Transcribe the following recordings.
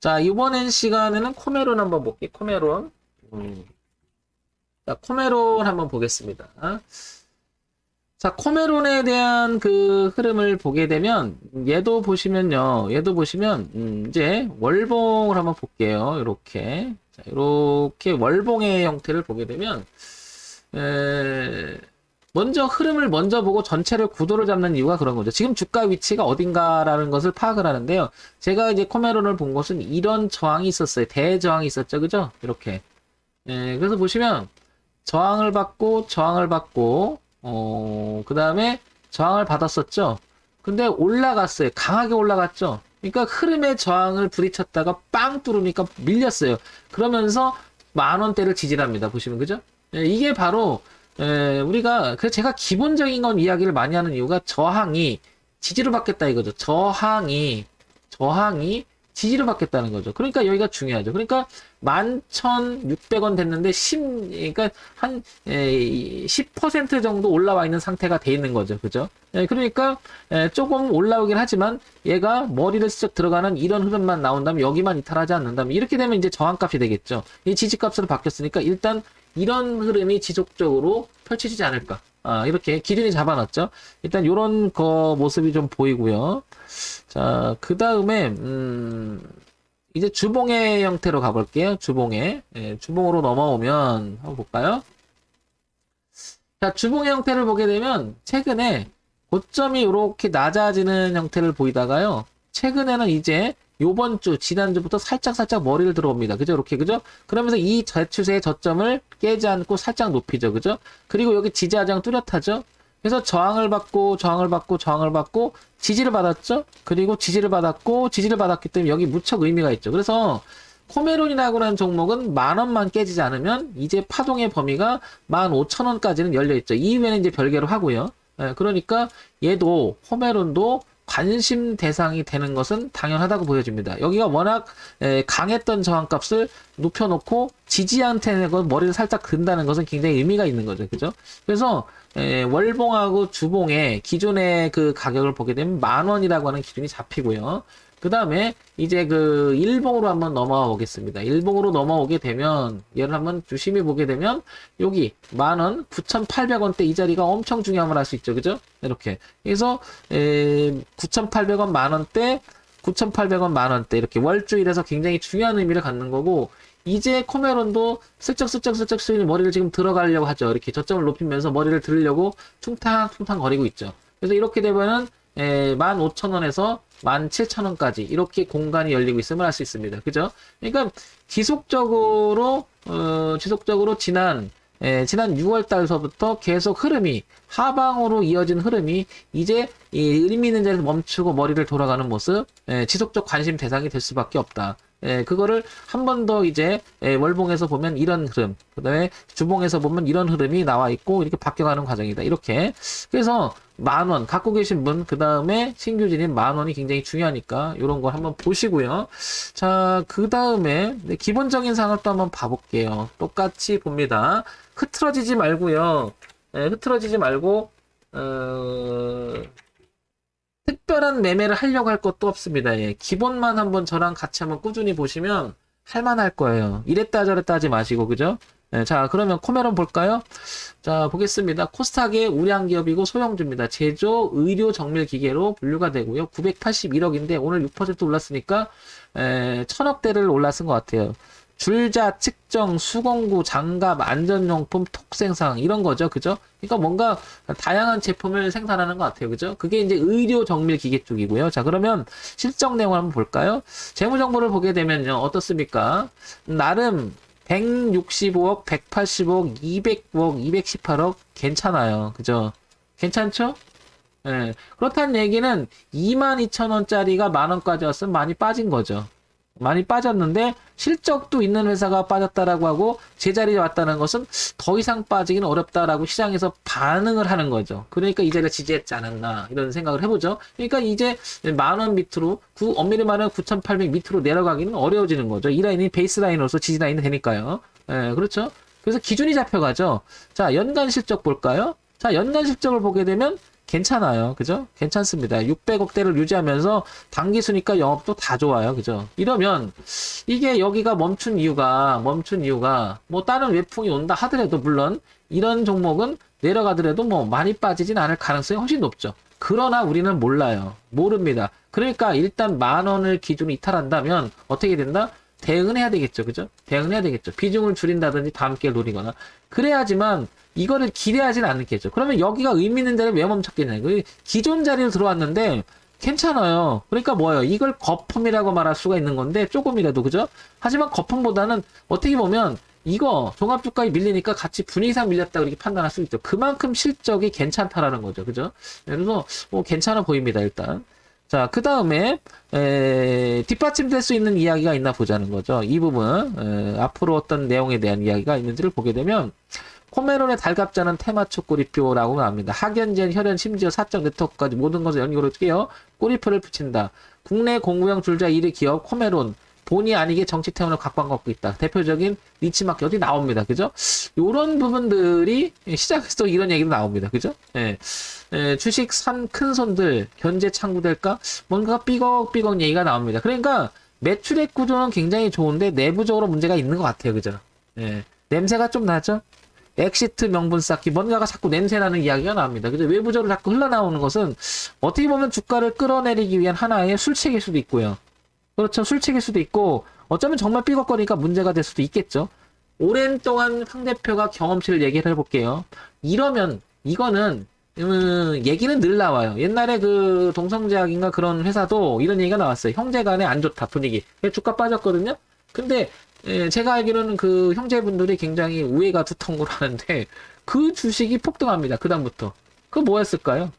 자, 이번엔 시간에는 코메론 한번 볼게요. 코메론. 음. 자, 코메론 한번 보겠습니다. 자, 코메론에 대한 그 흐름을 보게 되면, 얘도 보시면요. 얘도 보시면, 음, 이제 월봉을 한번 볼게요. 이렇게. 자, 이렇게 월봉의 형태를 보게 되면, 에, 먼저 흐름을 먼저 보고 전체를 구도를 잡는 이유가 그런 거죠. 지금 주가 위치가 어딘가라는 것을 파악을 하는데요. 제가 이제 코메론을 본 것은 이런 저항이 있었어요. 대저항이 있었죠. 그죠? 이렇게. 예, 그래서 보시면 저항을 받고 저항을 받고 어, 그다음에 저항을 받았었죠. 근데 올라갔어요. 강하게 올라갔죠. 그러니까 흐름의 저항을 부딪혔다가 빵 뚫으니까 밀렸어요. 그러면서 만 원대를 지지합니다. 보시면 그죠? 예, 이게 바로 에, 우리가 그 제가 기본적인 건 이야기를 많이 하는 이유가 저항이 지지를 받겠다 이거죠. 저항이 저항이 지지를 받겠다는 거죠. 그러니까 여기가 중요하죠. 그러니까 11,600원 됐는데 10 그러니까 한 10% 정도 올라와 있는 상태가 돼 있는 거죠. 그죠? 예, 그러니까 에, 조금 올라오긴 하지만 얘가 머리를 슬쩍 들어가는 이런 흐름만 나온다면 여기만 이탈하지 않는다면 이렇게 되면 이제 저항값이 되겠죠. 이 지지값으로 바뀌었으니까 일단 이런 흐름이 지속적으로 펼쳐지지 않을까. 아, 이렇게 기준이 잡아놨죠. 일단 이런 거 모습이 좀 보이고요. 자, 그 다음에, 음, 이제 주봉의 형태로 가볼게요. 주봉의. 예, 주봉으로 넘어오면, 한번 볼까요? 자, 주봉의 형태를 보게 되면, 최근에 고점이 이렇게 낮아지는 형태를 보이다가요. 최근에는 이제 요번 주, 지난주부터 살짝 살짝 머리를 들어옵니다. 그죠? 이렇게, 그죠? 그러면서 이 대추세의 저점을 깨지 않고 살짝 높이죠. 그죠? 그리고 여기 지지하장 뚜렷하죠? 그래서 저항을 받고, 저항을 받고, 저항을 받고, 지지를 받았죠? 그리고 지지를 받았고, 지지를 받았기 때문에 여기 무척 의미가 있죠. 그래서 코메론이라고 하는 종목은 만 원만 깨지지 않으면 이제 파동의 범위가 만 오천 원까지는 열려 있죠. 이후에는 이제 별개로 하고요. 예, 그러니까 얘도 코메론도 관심 대상이 되는 것은 당연하다고 보여집니다. 여기가 워낙 에, 강했던 저항값을 높여놓고 지지한테 머리를 살짝 든다는 것은 굉장히 의미가 있는 거죠. 그죠? 그래서 에, 월봉하고 주봉의 기존의 그 가격을 보게 되면 만 원이라고 하는 기준이 잡히고요. 그 다음에 이제 그 일봉으로 한번 넘어가 보겠습니다. 일봉으로 넘어오게 되면 얘를 한번 유심히 보게 되면 여기 만원 9,800원대 이 자리가 엄청 중요함을 알 수 있죠. 그죠? 이렇게. 그래서 에, 9,800원 만원대 9,800원 만원대 이렇게 월주일에서 굉장히 중요한 의미를 갖는 거고 이제 코메론도 슬쩍슬쩍슬쩍 수인이 머리를 지금 들어가려고 하죠. 이렇게 저점을 높이면서 머리를 들으려고 퉁탕퉁탕 거리고 있죠. 그래서 이렇게 되면은 에, 15,000원에서 17,000원까지 이렇게 공간이 열리고 있음을 알 수 있습니다. 그죠? 그러니까 지속적으로 어, 지속적으로 지난 에, 지난 6월 달서부터 계속 흐름이 하방으로 이어진 흐름이 이제 이 의미 있는 자리에서 멈추고 머리를 돌아가는 모습 에, 지속적 관심 대상이 될 수밖에 없다. 예, 그거를 한 번 더 이제 예, 월봉에서 보면 이런 흐름, 그 다음에 주봉에서 보면 이런 흐름이 나와 있고 이렇게 바뀌어가는 과정이다. 이렇게 그래서 만 원 갖고 계신 분, 그 다음에 신규 진입 만 원이 굉장히 중요하니까 이런 걸 한번 보시고요. 자, 그 다음에 기본적인 상을 또 한번 봐볼게요. 똑같이 봅니다. 흐트러지지 말고요. 예, 흐트러지지 말고 어... 특별한 매매를 하려고 할 것도 없습니다. 예. 기본만 한번 저랑 같이 한번 꾸준히 보시면 할만할 거예요. 이랬다 저랬다 하지 마시고, 그죠? 예, 자, 그러면 코메론 볼까요? 자, 보겠습니다. 코스닥의 우량 기업이고 소형주입니다. 제조, 의료, 정밀 기계로 분류가 되고요. 981억인데 오늘 6% 올랐으니까 에, 천억대를 올랐은 것 같아요. 줄자, 측정, 수공구, 장갑, 안전용품, 톡생상 이런 거죠, 그죠? 그러니까 뭔가 다양한 제품을 생산하는 것 같아요, 그죠? 그게 이제 의료 정밀 기계 쪽이고요. 자, 그러면 실적 내용을 한번 볼까요? 재무 정보를 보게 되면요, 어떻습니까? 나름 165억, 180억, 200억, 218억 괜찮아요, 그죠? 괜찮죠? 예. 그렇다는 얘기는 22,000원짜리가 만원까지 왔으면 많이 빠진 거죠. 많이 빠졌는데 실적도 있는 회사가 빠졌다라고 하고 제자리에 왔다는 것은 더 이상 빠지기는 어렵다라고 시장에서 반응을 하는 거죠. 그러니까 이 자리가 지지했지 않았나 이런 생각을 해보죠. 그러니까 이제 만 원 밑으로 구, 엄밀히 말하면 9,800 밑으로 내려가기는 어려워지는 거죠. 이 라인이 베이스 라인으로서 지지 라인이 되니까요. 예, 그렇죠. 그래서 기준이 잡혀가죠. 자, 연간 실적 볼까요? 자, 연간 실적을 보게 되면 괜찮아요. 그죠? 괜찮습니다. 600억대를 유지하면서 단기 순이가 영업도 다 좋아요. 그죠? 이러면 이게 여기가 멈춘 이유가 멈춘 이유가 뭐 다른 외풍이 온다 하더라도 물론 이런 종목은 내려가더라도 뭐 많이 빠지진 않을 가능성이 훨씬 높죠. 그러나 우리는 몰라요. 모릅니다. 그러니까 일단 만 원을 기준으로 이탈한다면 어떻게 된다? 대응은 해야 되겠죠. 그죠? 대응은 해야 되겠죠. 비중을 줄인다든지 다음 기회를 노리거나. 그래야지만 이거를 기대하진 않겠죠. 그러면 여기가 의미 있는 자리에 왜 멈췄겠냐. 그 기존 자리로 들어왔는데 괜찮아요. 그러니까 뭐예요? 이걸 거품이라고 말할 수가 있는 건데 조금이라도 그죠? 하지만 거품보다는 어떻게 보면 이거 종합주가에 밀리니까 같이 분위기상 밀렸다 그렇게 판단할 수 있죠. 그만큼 실적이 괜찮다라는 거죠. 그죠? 그래서 뭐 괜찮아 보입니다. 일단. 자, 그 다음에, 뒷받침될 수 있는 이야기가 있나 보자는 거죠. 이 부분, 에, 앞으로 어떤 내용에 대한 이야기가 있는지를 보게 되면, 코메론의 달갑자는 테마초 꼬리표라고 합니다. 학연젠, 혈연, 심지어 사적 네트워크까지 모든 것을 연결로 끼어 꼬리표를 붙인다. 국내 공구형 줄자 1위 기업 코메론. 본의 아니게 정치 태원을 각광 갖고 있다. 대표적인 니치마켓 어디 나옵니다. 그죠? 요런 부분들이 시장에서 이런 얘기도 나옵니다. 그죠? 예. 예, 주식 산 큰 손들 견제 창구될까? 뭔가 삐걱삐걱 얘기가 나옵니다. 그러니까 매출액 구조는 굉장히 좋은데 내부적으로 문제가 있는 것 같아요. 그죠? 예. 냄새가 좀 나죠? 엑시트 명분 쌓기 뭔가가 자꾸 냄새나는 이야기가 나옵니다. 그죠? 외부적으로 자꾸 흘러나오는 것은 어떻게 보면 주가를 끌어내리기 위한 하나의 술책일 수도 있고요. 그렇죠. 술책일 수도 있고 어쩌면 정말 삐걱거리니까 문제가 될 수도 있겠죠. 오랜 동안 황 대표가 경험치를 얘기를 해볼게요. 이러면 이거는 음, 얘기는 늘 나와요. 옛날에 그 동성제약인가 그런 회사도 이런 얘기가 나왔어요. 형제간에 안 좋다 분위기. 주가 빠졌거든요. 근데 예, 제가 알기로는 그 형제분들이 굉장히 우애가 걸 하는데 그 주식이 폭등합니다. 그 다음부터. 그 뭐였을까요?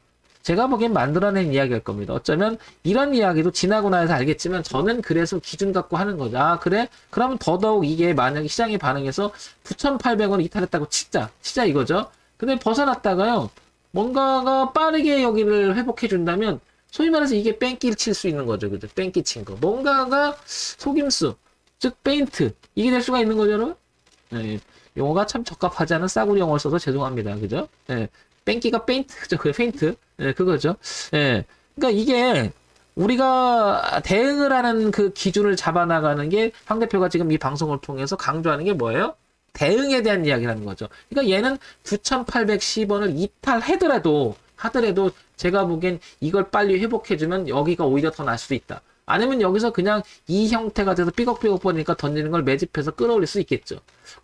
제가 보기엔 만들어낸 이야기일 겁니다. 어쩌면 이런 이야기도 지나고 나서 알겠지만 저는 그래서 기준 갖고 하는 거죠. 아 그래? 그러면 더더욱 이게 만약에 시장이 반응해서 9,800원 이탈했다고 치자. 치자 이거죠. 근데 벗어났다가요. 뭔가가 빠르게 여기를 회복해 준다면 소위 말해서 이게 뺑기를 칠 수 있는 거죠. 그죠? 뺑기 친 거. 뭔가가 속임수, 즉 페인트 이게 될 수가 있는 거죠, 여러분? 네, 용어가 참 적합하지 않은 싸구려 영어를 써서 죄송합니다. 그죠? 네, 뺑기가 페인트, 그죠? 그 페인트. 네, 그거죠. 네, 그러니까 이게 우리가 대응을 하는 그 기준을 잡아나가는 게 황 대표가 지금 이 방송을 통해서 강조하는 게 뭐예요? 대응에 대한 이야기라는 거죠. 그러니까 얘는 9,810원을 이탈하더라도 하더라도 제가 보기엔 이걸 빨리 회복해주면 여기가 오히려 더 날 수도 있다. 아니면 여기서 그냥 이 형태가 돼서 삐걱삐걱 보니까 던지는 걸 매집해서 끌어올릴 수 있겠죠.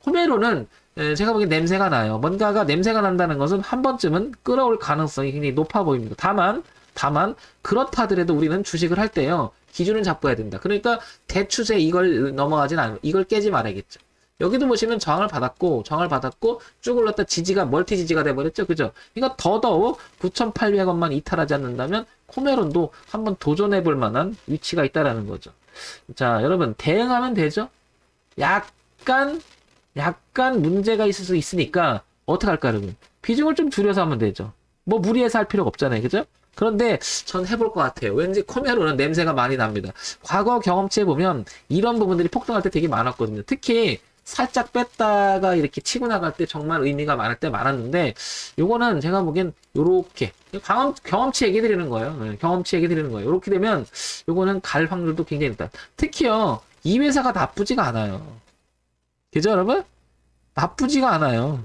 호메로는 에, 제가 보기엔 냄새가 나요. 뭔가가 냄새가 난다는 것은 한 번쯤은 끌어올 가능성이 굉장히 높아 보입니다. 다만 다만 그렇다 하더라도 우리는 주식을 할 때요 기준을 잡고 해야 된다. 그러니까 대추세 이걸 넘어가진 않고 이걸 깨지 말아야겠죠. 여기도 보시면 저항을 받았고 저항을 받았고 쭉 올랐다 지지가 멀티 지지가 돼버렸죠 그죠 그러니까 더더욱 9,800원만 이탈하지 않는다면 코메론도 한번 도전해 볼 만한 위치가 있다라는 거죠 자 여러분 대응하면 되죠 약간 약간 문제가 있을 수 있으니까 어떻게 할까 여러분 비중을 좀 줄여서 하면 되죠 뭐 무리해서 할 필요가 없잖아요 그죠 그런데 전 해볼 것 같아요. 왠지 코메로는 냄새가 많이 납니다. 과거 경험치에 보면 이런 부분들이 폭등할 때 되게 많았거든요. 특히 살짝 뺐다가 이렇게 치고 나갈 때 정말 의미가 많을 때 많았는데 요거는 제가 보기엔 요렇게 경험, 경험치 얘기 드리는 거예요. 네, 경험치 얘기 드리는 거예요. 요렇게 되면 요거는 갈 확률도 굉장히 높다. 특히요 이 회사가 나쁘지가 않아요. 그죠 여러분? 나쁘지가 않아요.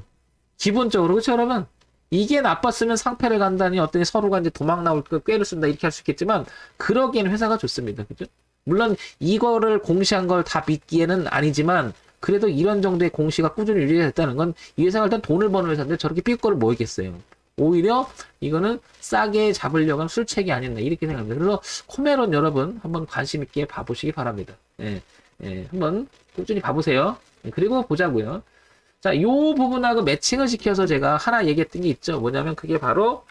기본적으로 그렇죠 여러분? 이게 나빴으면 상패를 간다니 어떤 서로가 이제 도망 나올 거 꾀를 쓴다 이렇게 할 수 있겠지만 그러기엔 회사가 좋습니다. 그죠? 물론 이거를 공시한 걸 다 믿기에는 아니지만 그래도 이런 정도의 공시가 꾸준히 유지됐다는 건 이 회사가 일단 돈을 버는 회사인데 저렇게 삐 거를 모이겠어요. 오히려 이거는 싸게 잡으려고 한 술책이 아니었나 이렇게 생각합니다. 그래서 코메론 여러분 한번 관심 있게 봐보시기 바랍니다. 예, 예, 한번 꾸준히 봐보세요. 예, 그리고 보자고요. 자, 요 부분하고 매칭을 시켜서 제가 하나 얘기했던 게 있죠. 뭐냐면 그게 바로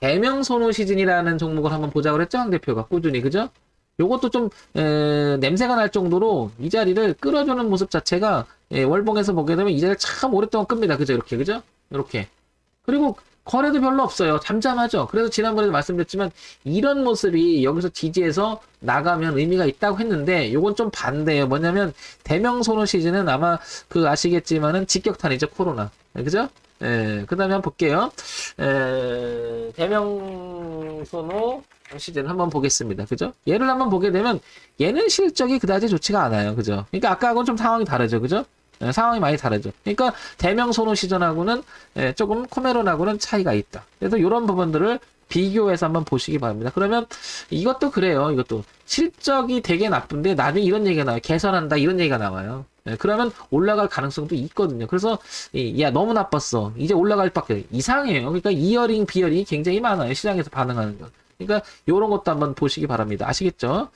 대명 선호 시즌이라는 종목을 한번 보자고 했죠, 황 대표가 꾸준히 그죠? 요것도 좀 에, 냄새가 날 정도로 이 자리를 끌어주는 모습 자체가 예, 월봉에서 보게 되면 이 자리를 참 오랫동안 끕니다. 그죠? 이렇게 그죠? 이렇게 그리고 거래도 별로 없어요. 잠잠하죠. 그래서 지난번에도 말씀드렸지만 이런 모습이 여기서 지지해서 나가면 의미가 있다고 했는데 요건 좀 반대예요. 뭐냐면 대명 선호 시즌은 아마 그 아시겠지만은 직격탄이죠 코로나. 그죠? 예, 그 다음에 한번 볼게요. 에, 대명소노 시즌 한번 보겠습니다. 그죠? 얘를 한번 보게 되면 얘는 실적이 그다지 좋지가 않아요. 그죠? 그러니까 아까하고는 좀 상황이 다르죠. 그죠? 예, 상황이 많이 다르죠. 그러니까 대명 소노 시전하고는 예, 조금 코메론하고는 차이가 있다. 그래서 이런 부분들을 비교해서 한번 보시기 바랍니다. 그러면 이것도 그래요. 이것도 실적이 되게 나쁜데 나중에 이런 얘기가 나와요. 개선한다 이런 얘기가 나와요. 예, 그러면 올라갈 가능성도 있거든요. 그래서 이, 야 너무 나빴어. 이제 올라갈 밖에 이상해요. 그러니까 이어링 비어링이 굉장히 많아요. 시장에서 반응하는 것. 그러니까 이런 것도 한번 보시기 바랍니다. 아시겠죠?